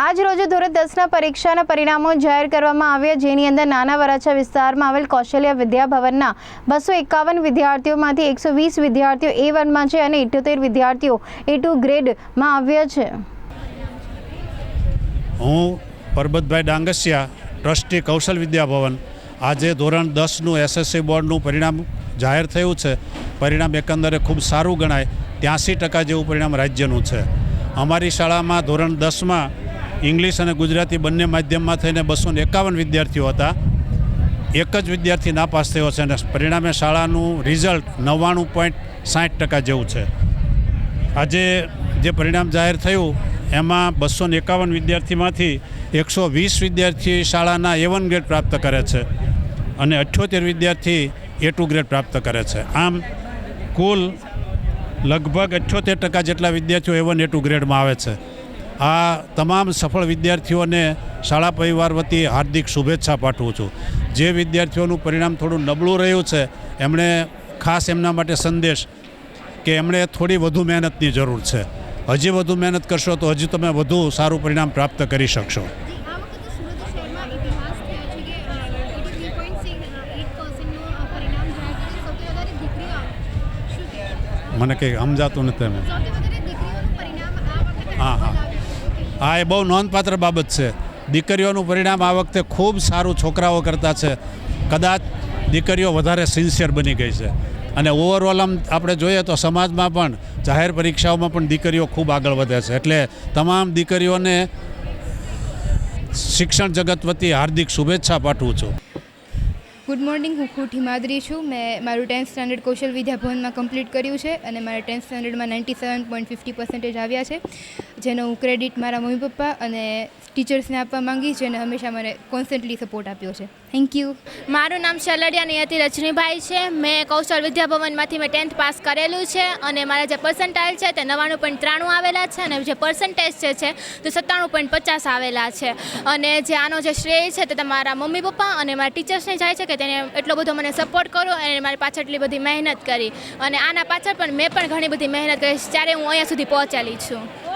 આજ રોજ ધોરણ દસના પરીક્ષાના પરિણામો જાહેર કરવામાં આવ્યા, જેની અંદર નાના વરાછા વિસ્તારમાં આવેલ કૌશલ્ય વિદ્યાભવનના બસો એકાવન વિદ્યાર્થીઓમાંથી એકસો વીસ વિદ્યાર્થીઓ એ વનમાં છે અને ઇઠ્યોતેર વિદ્યાર્થીઓ એ ટુ ગ્રેડમાં આવ્યા છે. હું પરબતભાઈ ડાંગસિયા, ટ્રસ્ટી કૌશલ વિદ્યાભવન. આજે ધોરણ દસનું એસએસસી બોર્ડનું પરિણામ જાહેર થયું છે. પરિણામ એકંદરે ખૂબ સારું ગણાય. ત્યાંસી ટકા જેવું પરિણામ રાજ્યનું છે. અમારી શાળામાં ધોરણ દસમાં ઇંગ્લિશ અને ગુજરાતી બંને માધ્યમમાં થઈને બસો એકાવન વિદ્યાર્થીઓ હતા. એક જ વિદ્યાર્થી નાપાસ થયો છે અને પરિણામે શાળાનું રિઝલ્ટ નવ્વાણું પોઈન્ટ સાઠ ટકા જેવું છે. આજે જે પરિણામ જાહેર થયું, એમાં બસો એકાવન વિદ્યાર્થીમાંથી એકસો વીસ વિદ્યાર્થી શાળાના એ વન ગ્રેડ પ્રાપ્ત કરે છે અને અઠ્યોતેર વિદ્યાર્થી એ ટુ ગ્રેડ પ્રાપ્ત કરે છે. આમ કુલ લગભગ અઠ્યોતેર ટકા જેટલા વિદ્યાર્થીઓ એ વન એ ટુ ગ્રેડમાં આવે છે. આ તમામ સફળ વિદ્યાર્થીઓને શાળા પરિવાર વતી હાર્દિક શુભેચ્છા પાઠવું છું. જે વિદ્યાર્થીઓનું પરિણામ થોડું નબળું રહ્યું છે, એમણે ખાસ એમના માટે સંદેશ કે એમણે થોડી વધુ મહેનતની જરૂર છે. હજી વધુ મહેનત કરશો તો હજી તમે વધુ સારું પરિણામ પ્રાપ્ત કરી શકશો. મને વખતે સમજાતું શહેરમાં હા એ બહુ નોંધપાત્ર બાબત છે. દીકરીઓનું પરિણામ આ વખતે ખૂબ સારું છોકરાઓ કરતાં છે. કદાચ દીકરીઓ વધારે સિન્સિયર બની ગઈ છે. અને ઓવરઓલ આમ આપણે જોઈએ તો સમાજમાં પણ જાહેર પરીક્ષાઓમાં પણ દીકરીઓ ખૂબ આગળ વધે છે. એટલે તમામ દીકરીઓને શિક્ષણ જગત વતી હાર્દિક શુભેચ્છા પાઠવું છું. ગુડ મોર્નિંગ, હું ખુટ હિમાદ્રી છું. મેં મારું ટેન્થ સ્ટાન્ડર્ડ કૌશલ વિદ્યાભવનમાં કમ્પ્લીટ કર્યું છે અને મારા tenth સ્ટાન્ડર્ડમાં ninety seven point fifty percentage આવ્યા છે, જેનો હું ક્રેડિટ મારા મમ્મી પપ્પા અને ટીચર્સને આપવા માંગીશ જેને હંમેશા મને કોન્સ્ટન્ટલી સપોર્ટ આપ્યો છે. થેન્ક યુ મારું નામ શલડિયા નિયતિ રજનીભાઈ છે. મેં કૌશલ વિદ્યાભવનમાંથી મેં ટેન્થ પાસ કરેલું છે અને મારા જે પર્સન્ટાઇલ છે તે નવ્વાણું પોઈન્ટ ત્રાણું આવેલા છે અને જે પર્સન્ટેજ જે છે તે સત્તાણું પોઈન્ટ પચાસ આવેલા છે. અને જે આનો જે શ્રેય છે તે તમારા મમ્મી પપ્પા અને મારા ટીચર્સને જાય છે કે તેને એટલો બધો મને સપોર્ટ કરો અને મારી પાછળ એટલી બધી મહેનત કરી. અને આના પાછળ પણ મેં પણ ઘણી બધી મહેનત કરી. ત્યારે હું અહીંયા સુધી પહોંચેલી છું.